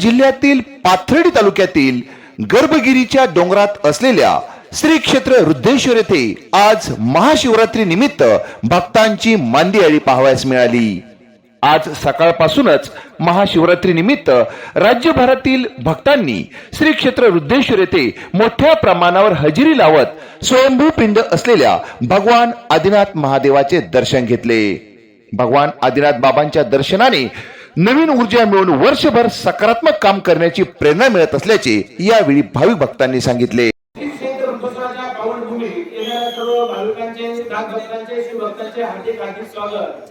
जिल्ह्यातील पाथर्डी तालुक्यातील गर्भगिरीच्या डोंगरात असलेल्या श्री क्षेत्र रुद्धेश्वर येथे आज महाशिवरात्री निमित्त भक्तांची मांदी आळी पाहावयास मिळाली. आज सकाळपासूनच महाशिवरात्री निमित्त राज्यभरातील भक्तांनी श्री क्षेत्र रुद्धेश्वर येथे मोठ्या प्रमाणावर हजेरी लावत स्वयंभू पिंड असलेल्या भगवान आदिनाथ महादेवाचे दर्शन घेतले. भगवान आदिनाथ बाबांच्या दर्शनाने नवीन ऊर्जा मिळून वर्षभर सकारात्मक काम करण्याची प्रेरणा मिळत असल्याचे यावेळी भाविक भक्तांनी सांगितले. क्षेत्र हार्दिक हार्दिक स्वागत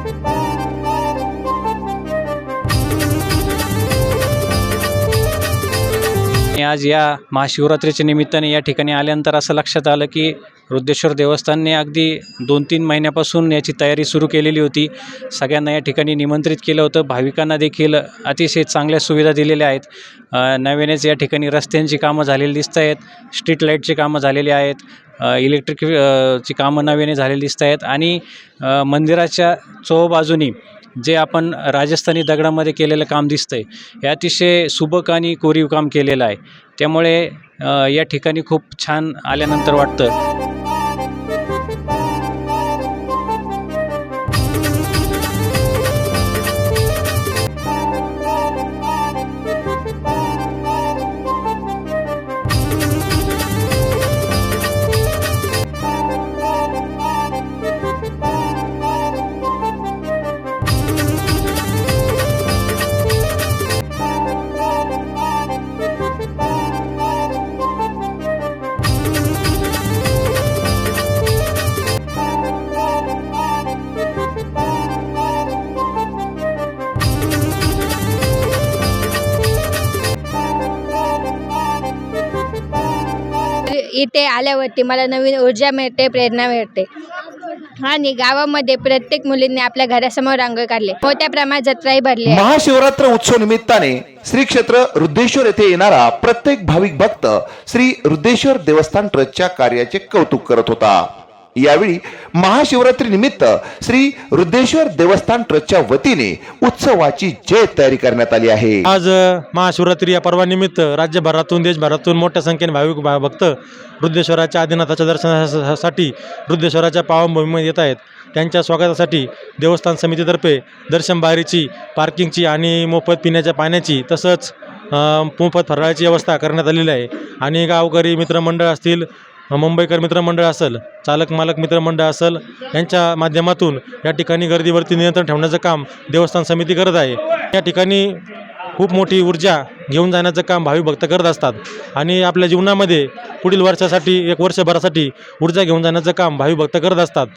आणि आज या महाशिवरात्रीच्या निमित्ताने या ठिकाणी आल्यानंतर असं लक्षात आलं की रुद्रेश्वर देवस्थानने अगदी दोन तीन महिन्यापासून याची तयारी सुरू केलेली होती. सगळ्यांना या ठिकाणी निमंत्रित केलं होतं. भाविकांना देखील अतिशय चांगल्या सुविधा दिलेल्या आहेत. नव्यानेच या ठिकाणी रस्त्यांची कामं झालेली दिसत आहेत. स्ट्रीट लाईटची कामं झालेली आहेत. इलेक्ट्रिक ची कामं नव्याने झालेली दिसत आहेत. आणि मंदिराच्या चोबाजूनी जे आपण राजस्थानी दगडामध्ये केलेलं काम दिसतं आहे हे अतिशय सुबक आणि कोरीव काम केलेलं आहे. त्यामुळे या ठिकाणी खूप छान आल्यानंतर वाटतं. इथे आल्यावरती मला नवीन ऊर्जा मिळते प्रेरणा मिळते. आणि गावामध्ये प्रत्येक मुलींनी आपल्या घरासमोर रांगोळी काढली. मोठ्या प्रमाणात जत्राही भरली महाशिवरात्र उत्सव निमित्ताने श्री क्षेत्र रुद्धेश्वर येथे येणारा प्रत्येक भाविक भक्त श्री रुद्धेश्वर देवस्थान ट्रस्टच्या कार्याचे कौतुक करत होता. यावेळी महाशिवरात्री निमित्त श्री रुद्रेश्वर देवस्थान ट्रस्टच्या वतीने उत्सवाची जय तयारी करण्यात आली आहे. आज महाशिवरात्री या पर्वानिमित्त राज्यभरातून देशभरातून मोठ्या संख्येने भाविक भक्त रुद्धेश्वराच्या आदिनाथाच्या दर्शनासाठी रुद्धेश्वराच्या पावनभूमीमध्ये येत आहेत. त्यांच्या स्वागतासाठी देवस्थान समितीतर्फे दर्शन बारीची पार्किंगची आणि मोफत पिण्याच्या पाण्याची तसंच मोफत फराळाची व्यवस्था करण्यात आलेली आहे. आणि गावकरी मित्रमंडळ असतील मुंबईकर मित्रमंडळ असेल चालक मालक मित्रमंडळ असेल यांच्या माध्यमातून या ठिकाणी गर्दीवरती नियंत्रण ठेवण्याचं काम देवस्थान समिती करत आहे. या ठिकाणी खूप मोठी ऊर्जा घेऊन जाण्याचं काम भावी भक्त करत असतात. आणि आपल्या जीवनामध्ये पुढील वर्षासाठी एक वर्षभरासाठी ऊर्जा घेऊन जाण्याचं काम भावी भक्त करत असतात.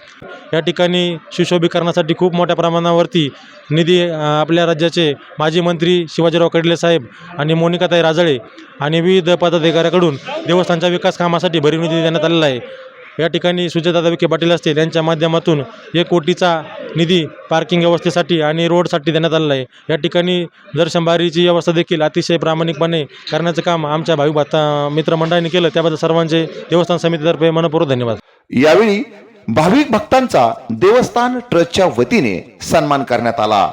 या ठिकाणी सुशोभीकरणासाठी खूप मोठ्या प्रमाणावरती निधी आपल्या राज्याचे माजी मंत्री शिवाजीराव कडले साहेब आणि मोनिकाताई राजळे आणि विविध पदाधिकाऱ्याकडून देवस्थानच्या विकास कामासाठी भरीव निधी देण्यात आलेला आहे. या ठिकाणी सुजयदादा विखे पाटील असतील यांच्या माध्यमातून एक कोटीचा निधी पार्किंग व्यवस्थेसाठी आणि रोडसाठी देण्यात आलेला आहे. या ठिकाणी दर्शनबारीची व्यवस्था देखील अतिशय प्रामाणिकपणे करण्याचं काम आमच्या भावी भाता मित्रमंडळाने केलं त्याबद्दल सर्वांचे देवस्थान समितीतर्फे मनपूर्वक धन्यवाद. यावेळी भाविक भक्तांचा देवस्थान ट्रस्टच्या वतीने सन्मान करण्यात आला.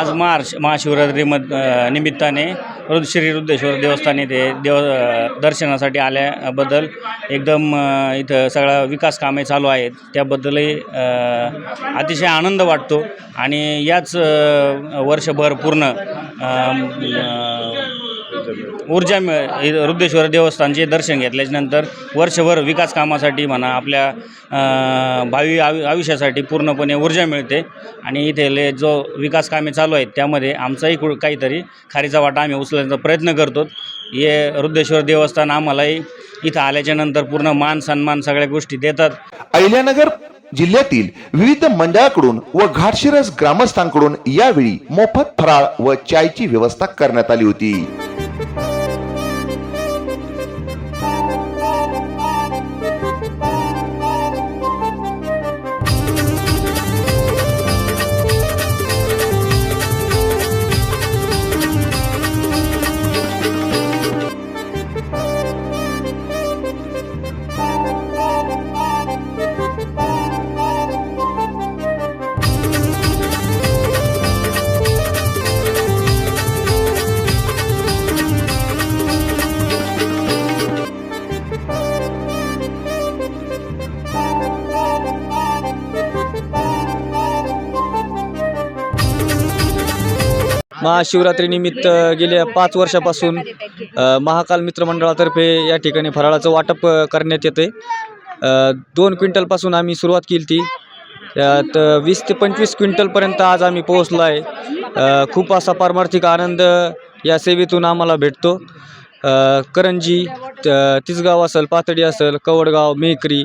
आज मार्च महाशिवरात्री निमित्ताने रुद श्री रुद्रेश्वर देवस्थान येथे देव दर्शनासाठी आल्याबद्दल एकदम इथं सगळा विकास कामे चालू आहेत. त्याबद्दलही अतिशय आनंद वाटतो. आणि याच वर्षभर पूर्ण ऊर्जा मिळ हे रुद्रेश्वर देवस्थानचे दर्शन घेतल्याच्यानंतर वर्षभर विकास कामासाठी म्हणा आपल्या भावी आयु आयुष्यासाठी पूर्णपणे ऊर्जा मिळते. आणि इथेले जो विकास कामे चालू आहेत त्यामध्ये आमचाही कु काहीतरी खारीचा वाटा आम्ही उचलण्याचा प्रयत्न करतो. हे रुद्रेश्वर देवस्थान आम्हालाही इथं आल्याच्यानंतर पूर्ण मान सन्मान सगळ्या गोष्टी देतात. अहिल्यानगर जिल्ह्यातील विविध मंडळाकडून व घाटशिरस ग्रामस्थांकडून यावेळी मोफत फराळ व चायची व्यवस्था करण्यात आली होती. महाशिवरात्रीनिमित्त गेल्या पाच वर्षापासून महाकाल मित्रमंडळातर्फे या ठिकाणी फराळाचं वाटप करण्यात येते दोन क्विंटलपासून आम्ही सुरुवात केली ती. त्यात वीस ते पंचवीस क्विंटलपर्यंत आज आम्ही पोहोचलो आहे खूप असा पारमार्थिक आनंद या सेवेतून आम्हाला भेटतो. करंजी त- तिसगाव असेल पातळी असेल कवडगाव मेकरी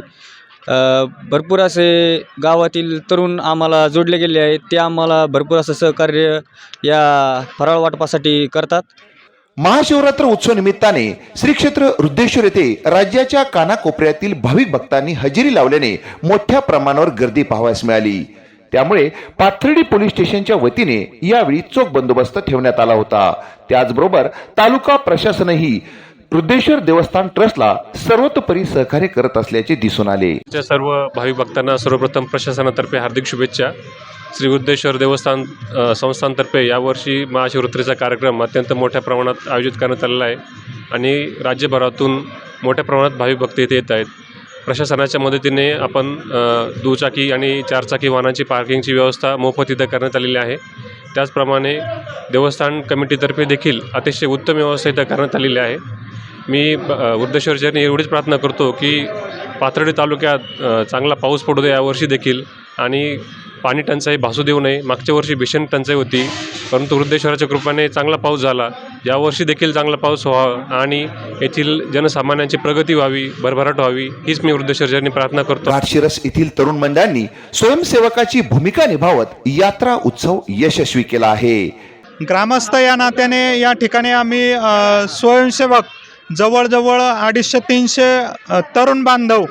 भरपूर असे गावातील तरुण आम्हाला जोडले गेले आहेत. ते आम्हाला भरपूर असं सहकार्य या फराळ वाटपासाठी करतात. महाशिवरात्र उत्सव निमित्ताने श्री क्षेत्र रुद्धेश्वर येथे राज्याच्या कानाकोपऱ्यातील भाविक भक्तांनी हजेरी लावल्याने मोठ्या प्रमाणावर गर्दी पाहावयास मिळाली. त्यामुळे पाथर्डी पोलीस स्टेशनच्या वतीने यावेळी चोख बंदोबस्त ठेवण्यात आला होता. त्याचबरोबर तालुका प्रशासनही रुद्रेश्वर देवस्थान ट्रस्टला सर्वतोपरी सहकार्य करत असल्याचे दिसून आले. सर्व भाविक भक्तांना सर्वप्रथम प्रशासनातर्फे हार्दिक शुभेच्छा. श्री बुद्धेश्वर देवस्थान संस्थानतर्फे यावर्षी महाशिवरात्रीचा कार्यक्रम अत्यंत मोठ्या प्रमाणात आयोजित करण्यात आलेला आहे आणि राज्यभरातून मोठ्या प्रमाणात भाविक भक्त इथे येत आहेत. प्रशासनाच्या मदतीने आपण दुचाकी आणि चारचाकी वाहनांची पार्किंगची व्यवस्था मोफत इथं करण्यात आलेली आहे. त्याचप्रमाणे देवस्थान कमिटीतर्फे देखील अतिशय उत्तम व्यवस्था इथं करण्यात आलेली आहे. मी वृद्धेश्वरचरणी एवढीच प्रार्थना करतो की पाथर्डी तालुक्यात चांगला पाऊस पडू दे यावर्षी देखील आणि पाणी टंचाई भासू देऊ नये. मागच्या वर्षी भीषण टंचाई होती परंतु वृद्धेश्वराच्या कृपेने चांगला पाऊस झाला. यावर्षी देखील चांगला पाऊस व्हावा आणि येथील जनसामान्यांची प्रगती व्हावी भरभराट व्हावी हीच मी वृद्धेश्वरचरणी प्रार्थना करतो. घाटशिरस येथील तरुण मंडळांनी स्वयंसेवकाची भूमिका निभावत यात्रा उत्सव यशस्वी केला आहे. ग्रामस्थ या नात्याने या ठिकाणी आम्ही स्वयंसेवक जवळजवळ अडीचशे तीनशे तरुण बांधव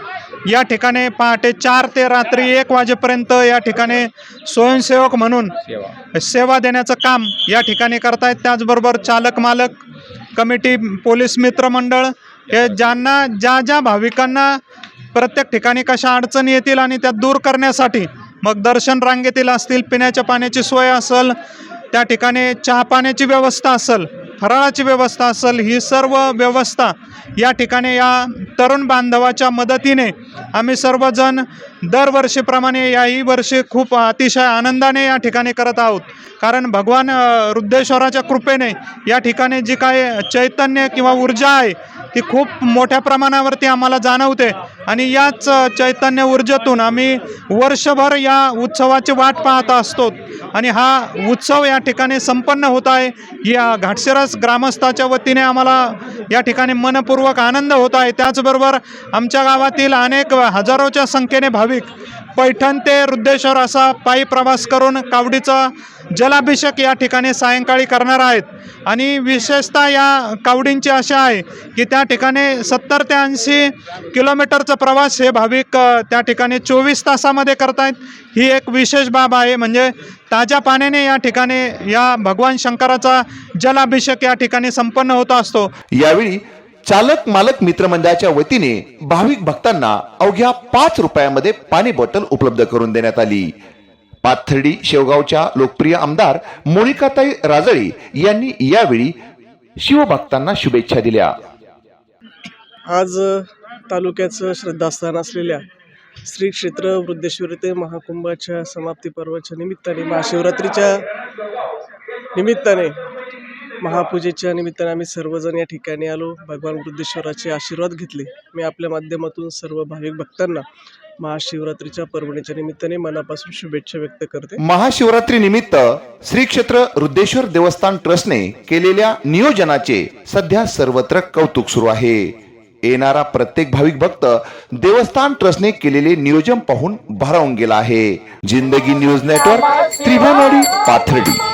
या ठिकाणी पहाटे चार ते रात्री एक वाजेपर्यंत या ठिकाणी स्वयंसेवक म्हणून सेवा. देण्याचं काम या ठिकाणी करतायत. त्याचबरोबर चालक मालक कमिटी पोलीस मित्रमंडळ हे ज्यांना ज्या ज्या भाविकांना प्रत्येक ठिकाणी कशा अडचणी येतील आणि त्या दूर करण्यासाठी मग दर्शन रांगेतील असतील पिण्याच्या पाण्याची सोय असेल त्या ठिकाणी चहा पाण्याची व्यवस्था असेल फराळाची व्यवस्था असेल ही सर्व व्यवस्था या ठिकाणी या तरुण बांधवाच्या मदतीने आम्ही सर्वजण दरवर्षीप्रमाणे याही वर्षी खूप अतिशय आनंदाने या ठिकाणी करत आहोत. कारण भगवान रुद्रेश्वराच्या कृपेने या ठिकाणी जी काय चैतन्य किंवा ऊर्जा आहे ती खूप मोठ्या प्रमाणावरती आम्हाला जाणवते. आणि याच चैतन्य ऊर्जेतून आम्ही वर्षभर या उत्सवाची वाट पाहत असतो. आणि हा उत्सव या ठिकाणी संपन्न होत आहे. या घाटशिरस ग्रामस्थाच्या वतीने आम्हाला या ठिकाणी मनपूर्वक आनंद होत आहे. त्याचबरोबर आमच्या गावातील अनेक हजारोच्या संख्येने भाविक पैठण ते रुद्धेश्वर असा पायी प्रवास करून कावडीचा जलाभिषेक या ठिकाणी सायंकाळी करणार आहेत. आणि विशेषतः या कावडींची आशा आहे की त्या ठिकाणी सत्तर ते ऐंशी किलोमीटरचा प्रवास हे भाविक त्या ठिकाणी चोवीस तासामध्ये करतायत. ही एक विशेष बाब आहे. म्हणजे ताज्या पाण्याने या ठिकाणी या भगवान शंकराचा जलाभिषेक या ठिकाणी संपन्न होत असतो. यावेळी चालक मालक मित्रमंडळाच्या वतीने भाविक भक्तांना अवघ्या पाच रुपयामध्ये पाणी बॉटल उपलब्ध करून देण्यात आली. पाथर्डी शेवगावच्या लोकप्रिय आमदार मोनिकाताई राजळी यांनी यावेळी शिवभक्तांना शुभेच्छा दिल्या. आज तालुक्याचं श्रद्धास्थान असलेल्या श्री क्षेत्र वृद्धेश्वरी ते महाकुंभाच्या समाप्ती पर्वाच्या निमित्ताने महाशिवरात्रीच्या निमित्ताने महापूजेच्या निमित्ताने आम्ही सर्वजण या ठिकाणी आलो. भगवान वृद्धेश्वराचे आशीर्वाद घेतले. मी आपल्या माध्यमातून सर्व भाविक भक्तांना महाशिवरात्रीच्या पर्वणीच्या निमित्ताने मनापासून शुभेच्छा व्यक्त करते. महाशिवरात्री निमित्त श्री क्षेत्र रुद्धेश्वर देवस्थान ट्रस्टने केलेल्या नियोजनाचे सध्या सर्वत्र कौतुक सुरू आहे. येणारा प्रत्येक भाविक भक्त देवस्थान ट्रस्टने केलेले नियोजन पाहून भरावून गेला आहे. जिंदगी न्यूज नेटवर्क त्रिभुवनवाडी पाथर्डी.